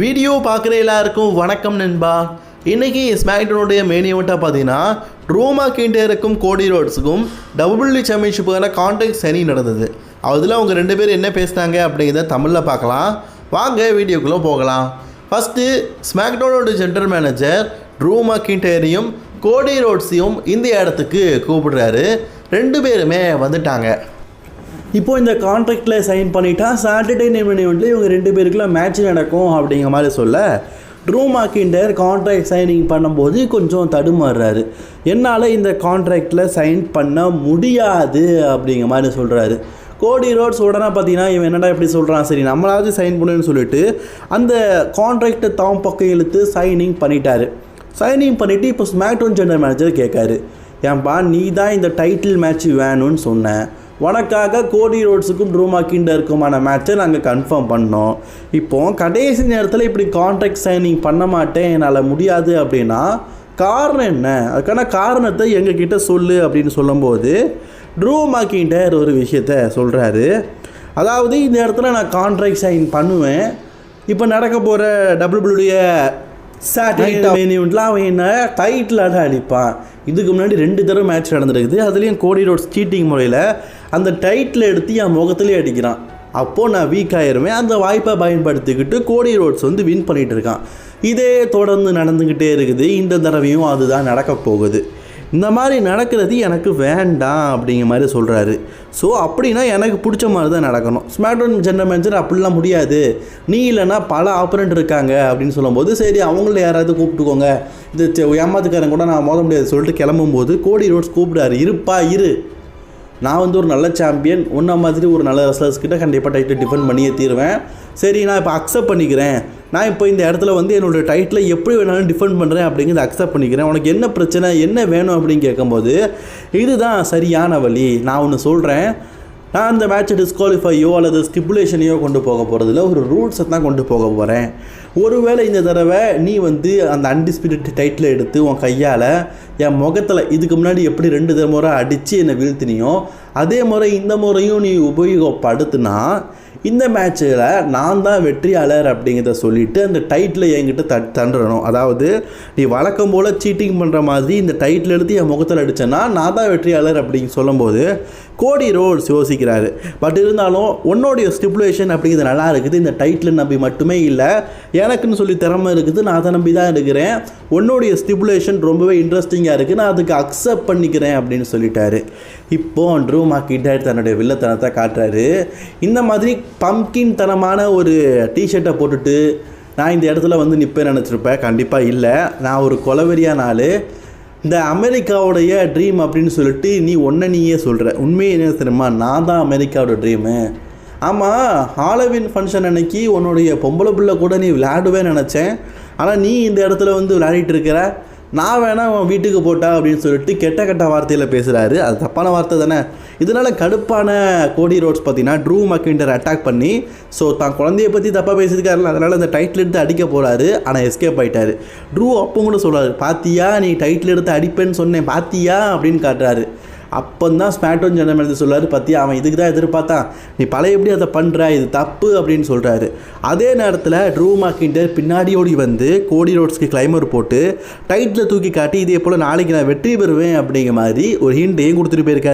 Video பார்க்குற எல்லாருக்கும் வணக்கம் நண்பா. இன்றைக்கி ஸ்மாக்டனுடைய மெயின் ஈவெண்ட்டாக பார்த்தீங்கன்னா ரோமா கிண்டேருக்கும் கோடி ரோட்ஸுக்கும் டபுள்யூ சாம்பியன்ஷிப்புக்கான கான்டாக்ட் சனி நடந்தது. அதில் அவங்க ரெண்டு பேரும் என்ன பேசினாங்க அப்படிங்கிறத தமிழில் பார்க்கலாம். வாங்க வீடியோக்குள்ளே போகலாம். ஃபஸ்ட்டு ஸ்மாக்டோனோட ஜென்ரல் மேனேஜர் ரோமா கிண்டேரையும் கோடி ரோட்ஸையும் இந்த இடத்துக்கு கூப்பிடுறாரு. ரெண்டு பேருமே வந்துட்டாங்க. இப்போ இந்த கான்ட்ராக்டில் சைன் பண்ணிட்டா சாட்டர்டே நைட் ஈவெண்ட்டில் இவங்க ரெண்டு பேருக்குலாம் மேட்ச் நடக்கும் அப்படிங்கிற மாதிரி சொல்ல ட்ரூ மார்க்கிண்டர் கான்ட்ராக்ட் சைனிங் பண்ணும்போது கொஞ்சம் தடுமாறுறாரு. என்னால் இந்த கான்ட்ராக்டில் சைன் பண்ண முடியாது அப்படிங்கிற மாதிரி சொல்கிறாரு கோடி ரோட்ஸ் உடனே பார்த்தீங்கன்னா இவன் என்னடா இப்படி சொல்கிறான் சரி நம்மளாவது சைன் பண்ணுன்னு சொல்லிட்டு அந்த கான்ட்ராக்டை தாம் பக்கம் இழுத்து சைனிங் பண்ணிட்டாரு. சைனிங் பண்ணிவிட்டு இப்போ ஸ்மாக்டோன் ஜெனரல் மேனேஜர் கேட்காரு. ஏன்பா நீ தான் இந்த டைட்டில் மேட்ச் வேணும்னு சொன்னேன் உனக்காக கோடி ரோட்ஸுக்கும் ட்ரூமா கிண்டருக்குமான மேட்ச்சை நாங்கள் கன்ஃபார்ம் பண்ணோம். இப்போ கடைசி நேரத்தில் இப்படி கான்ட்ராக்ட் சைனிங் பண்ண மாட்டேன் என்னால் முடியாது அப்படின்னா காரணம் என்ன? அதுக்கான காரணத்தை எங்ககிட்ட சொல்லு அப்படின்னு சொல்லும்போது ட்ரூ மாக்கிண்டர் ஒரு விஷயத்த சொல்கிறாரு அதாவது இந்த இடத்துல நான் கான்ட்ராக்ட் சைன் பண்ணுவேன். இப்போ நடக்க போகிற டபிள்யூடைய சாட்டர்டே ஈவெண்ட்லாம் அவன் என்ன டைட்டில் ஆட அடிப்பான். இதுக்கு முன்னாடி ரெண்டு தடவை மேட்ச் நடந்திருக்குது. அதுலேயும் கோடி ரோட்ஸ் சீட்டிங் முறையில் அந்த டைட்டில் எடுத்து என் முகத்துலேயே அடிக்கிறான். அப்போது நான் வீக் ஆயிருவேன். அந்த வாய்ப்பை பயன்படுத்திக்கிட்டு கோடி ரோட்ஸ் வந்து வின் பண்ணிகிட்டு இருக்கான். இதே தொடர்ந்து நடந்துக்கிட்டே இருக்குது. இந்த தடவையும் அதுதான் நடக்க போகுது. இந்த மாதிரி நடக்கிறது எனக்கு வேண்டாம் அப்படிங்கிற மாதிரி சொல்கிறாரு ஸோ அப்படின்னா எனக்கு பிடிச்ச மாதிரி தான் நடக்கணும். ஸ்மார்ட்ஃபோன் ஜென்ரல் மேனேஜர் அப்படிலாம் முடியாது. நீ இல்லைன்னா பல ஆப்பரண்ட் இருக்காங்க அப்படின்னு சொல்லும்போது சரி அவங்கள யாராவது கூப்பிட்டுக்கோங்க. இது செ- ஏமாத்துக்காரன் கூட நான் மோத முடியாது சொல்லிட்டு கிளம்பும்போது கோடி ரோட்ஸ் கூப்பிடாரு இருப்பா இரு. நான் வந்து ஒரு நல்ல சாம்பியன் உன்ன மாதிரி ஒரு நல்ல ரெஸ்லர்ஸ் கிட்ட கண்டிப்பாக டைட்டில் டிஃபெண்ட் பண்ணியே தீருவேன். சரி நான் இப்போ அக்செப்ட் பண்ணிக்கிறேன். நான் இப்போ இந்த இடத்துல வந்து என்னோட டைட்டில் எப்படி வேணாலும் டிஃபெண்ட் பண்ணுறேன் அப்படிங்கிறத அக்செப்ட் பண்ணிக்கிறேன். உனக்கு என்ன பிரச்சனை என்ன வேணும் அப்படின்னு கேட்கும்போது இதுதான் சரியான வழி. நான் ஒன்று சொல்கிறேன் நான் அந்த மேட்ச்சை டிஸ்குவாலிஃபையோ அல்லது ஸ்டிப்புலேஷனையோ கொண்டு போக போகிறதில்ல ஒரு ரூல்ஸை தான் கொண்டு போக போகிறேன் ஒருவேளை இந்த தடவை நீ வந்து அந்த அன்டிஸ்பியூட்டட் டைட்டில் எடுத்து உன் கையால் என் முகத்தில் இதுக்கு முன்னாடி எப்படி ரெண்டு தடவை முறை அடித்து என்னை வீழ்த்தினியோ அதே முறை இந்த முறையும் நீ உபயோகப்படுத்தினா இந்த மேட்ச்சில் நான் தான் வெற்றியாளர் அப்படிங்கிறத சொல்லிட்டு அந்த டைட்டில் என்கிட்ட தட் தண்டணும் அதாவது நீ வழக்கம் போல் சீட்டிங் பண்ணுற மாதிரி இந்த டைட்டில் எடுத்து என் முகத்தில் அடித்தேன்னா நான் தான் வெற்றியாளர் அப்படின்னு சொல்லும்போது கோடி ரோல்ஸ் யோசிக்கிறாரு. பட் இருந்தாலும் உன்னோடைய ஸ்டிப்புலேஷன் அப்படிங்கிறது நல்லா இருக்குது. இந்த டைட்டில் நம்பி மட்டுமே இல்லை எனக்குன்னு சொல்லி திறமை இருக்குது. நான் அதை நம்பி தான் இருக்கிறேன். உன்னோடைய ஸ்டிப்புலேஷன் ரொம்பவே இன்ட்ரெஸ்டிங்காக இருக்குது நான் அதுக்கு அக்செப்ட் பண்ணிக்கிறேன் அப்படின்னு சொல்லிட்டாரு. இப்போ ட்ரூ மாக்கிட்டார் தன்னுடைய வில்லத்தனத்தை காட்டுறாரு. இந்த மாதிரி பம்கின் தனமான ஒரு டிஷர்ட்டை போட்டுட்டு நான் இந்த இடத்துல வந்து நிற்பேன் நினச்சிருப்பேன். கண்டிப்பாக இல்லை. நான் ஒரு கொலவெறியான ஆள் இந்த அமெரிக்காவுடைய ட்ரீம் அப்படின்னு சொல்லிட்டு நீ ஒன்றை நீயே சொல்கிற உண்மையை என்ன தெரியுமா? நான் தான் அமெரிக்காவோட ட்ரீமு ஆமாம் ஹாலோவின் ஃபங்க்ஷன் அன்னைக்கு உன்னுடைய பொம்பளை பிள்ளை கூட நீ விளையாடுவேன்னு நினச்சேன். ஆனால் நீ இந்த இடத்துல வந்து விளையாடிட்டு இருக்கிற. நான் வேணால் உன் வீட்டுக்கு போட்டா அப்படின்னு சொல்லிட்டு கெட்ட கெட்ட வார்த்தையில் பேசுகிறாரு அது தப்பான வார்த்தை தானே? இதனால் கடுப்பான கோடி ரோட்ஸ் பார்த்தீங்கன்னா ட்ரூ மக்கிண்டர் அட்டாக் பண்ணி ஸோ தான் குழந்தைய பற்றி தப்பாக பேசியிருக்காருல அதனால் அந்த டைட்டில் எடுத்து அடிக்க போகிறாரு ஆனால் எஸ்கேப் ஆகிட்டாரு ட்ரூ அப்போ கூட சொல்கிறாரு பாத்தியா நீ டைட்டில் எடுத்து அடிப்பேன்னு சொன்னேன் பாத்தியா? அப்படின்னு காட்டுறாரு. அப்போ தான் ஸ்மாக்டவுன் ஜெனரல் மேனேஜர் பற்றி அவன் இதுக்கு தான் எதிர்பார்த்தான். நீ பழைய எப்படி அதை பண்ணுற இது தப்பு அப்படின்னு சொல்கிறாரு அதே நேரத்தில் ட்ரூ மாக்கிண்டர் பின்னாடி ஓடி வந்து கோடி ரோட்ஸ்க்கு கிளைமர் போட்டு டைட்டில் தூக்கி காட்டி இதே போல் நாளைக்கு நான் வெற்றி பெறுவேன் அப்படிங்கிற மாதிரி ஒரு ஹிண்டையும் கொடுத்துட்டு போயிருக்காரு.